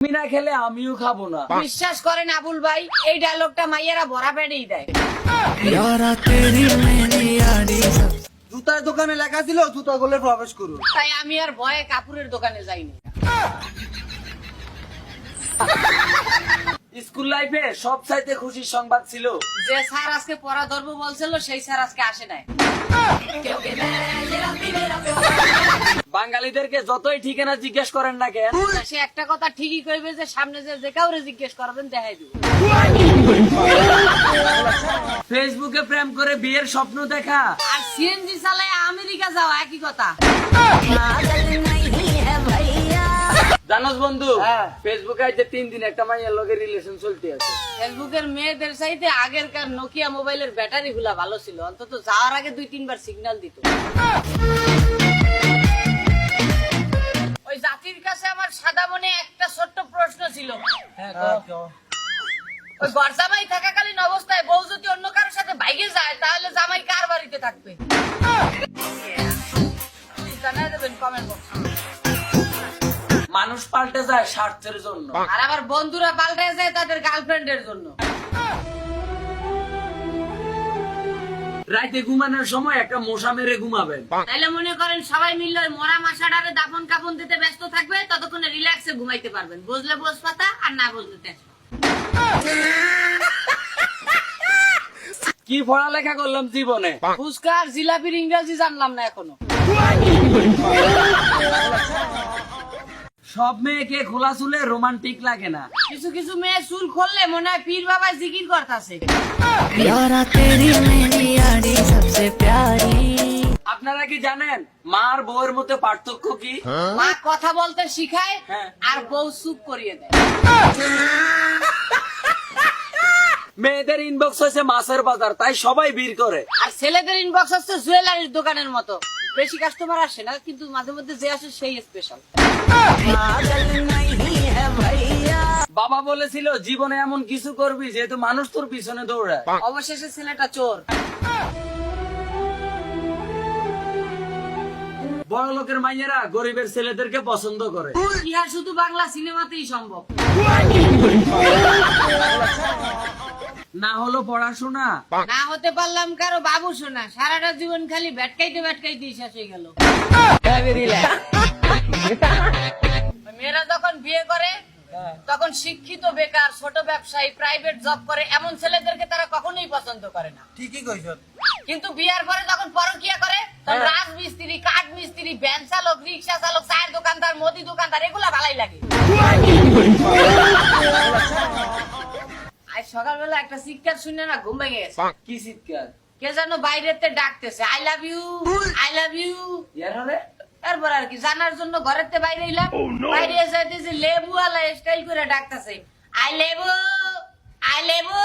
তুমি না খেলে আমিও খাব না। বিশ্বাস করেন আবুল ভাই এই ডায়লগটা মাইয়ারা ভরা পেটেই দেয়। জুতার দোকানে লেখা ছিল জুতা গলে প্রবেশ করুন। তাই আমি আর ভয়ে কাপুরের দোকানে যাইনি। স্কুল লাইফে সব চাইতে খুশির সংবাদ ছিল। যে স্যার আজকে পড়া ধরবো বলছিল সেই স্যার আজকে আসে নাই। বাঙালিদেরকে যতই ঠিকানা জিজ্ঞেস করেন না কেন সে একটা কথা ঠিকই কইবে যে সামনে যে যে কাউরে জিজ্ঞেস করবেন দেখাই দিব। ফেসবুকে প্রেম করে বিয়ের স্বপ্ন দেখা। আর সিএনজি চালায় আমেরিকা যাওয়া একই কথা। জানোস বন্ধু হ্যাঁ। ফেসবুকে আজ তিন দিন একটা মাইয়ের লগে রিলেশন চলতে আছে। ফেসবুকের মেয়েদের চাইতে আগেরকার নোকিয়া মোবাইলের ব্যাটারি গুলা ভালো ছিল অন্তত যাওয়ার আগে দুই তিনবার সিগন্যাল দিত। মনে একটা ছোট্ট প্রশ্ন ছিল। ওই ঘর জামাই থাকাকালীন অবস্থায় বউ যদি অন্য কারোর সাথে বাইকে যায় তাহলে জামাই কার বাড়িতে থাকবে? জানাই দেবেন কমেন্ট বক্স মানুষ পাল্টে যায় স্বার্থের জন্য। আর আমার বন্ধুরা পাল্টে যায় তাদের গার্লফ্রেন্ডের জন্য। রাইতে ঘুমানোর সময় একটা মশা মেরে ঘুমাবেন। তাইলে মনে করেন সবাই মিললে ওই মরা মশাটারে দাপন কাপন দিতে ব্যস্ত থাকবে ততক্ষণে রিল্যাক্সে ঘুমাইতে পারবেন। বুঝলে বোস পাতা আর না বুঝলে। কি পড়ালেখা করলাম জীবনে? ফুচকা আর জিলাপির ইংরেজি জানলাম না এখনও। সব মেয়েকে খোলা চুলে রোমান্টিক লাগে না। কিছু কিছু মেয়ে চুল খুললে মনে হয় পীর বাবা জিকির করতেছে। আপনারা কি জানেন মার বউয়ের মধ্যে পার্থক্য কি? মা কথা বলতে শিখায় হ্যাঁ। আর বউ চুপ করিয়ে দেয়। মেয়েদের ইনবক্স হয়েছে মাছের বাজার তাই সবাই ভিড় করে। আর ছেলেদের ইনবক্স হচ্ছে জুয়েলারির দোকানের মতো। বেশি কাস্টমার আসে না কিন্তু মাঝে মধ্যে যে আসে সেই স্পেশাল বাবা বলেছিল জীবনে এমন কিছু করবি যেহেতু মানুষ তোর পিছনে দৌড়ায়। অবশেষে ছেলেটা চোর। বড় লোকের মাইয়েরা গরিবের ছেলেদেরকে পছন্দ করে। ইহা শুধু বাংলা সিনেমাতেই সম্ভব। হলো পড়াশোনা। না হতে পারলাম কারও বাবু শোনা। সারাটা জীবন খালি ভেটকাইতে ভেটকাইতে শেষ হয়ে গেল। মেয়েরা যখন বিয়ে করে তখন শিক্ষিত বেকার ছোট ব্যবসায়ী প্রাইভেট জব করে এমন ছেলেদেরকে তারা কখনোই পছন্দ করে না। ঠিকই কইছ। কিন্তু বিয়ার পরে যখন পরকিয়া করে তখন রাজমিস্ত্রি কাঠ মিস্ত্রি ভ্যান চালক রিক্সা চালক চায়ের দোকানদার মুদি দোকানদার এগুলা ভালাই লাগে আজ সকালবেলা একটা চিৎকার শুনে না ঘুম ভেঙে গেছে। কি চিৎকার কে যেন বাইরেতে ডাকতেছে I love you I love you তারপর আর কি জানার জন্য ঘরের তে বাইরে এলাম। বাইরে যাইতেছে লেবু আলা স্টাইল করে ডাকতেছে আই লেবু আই লেবু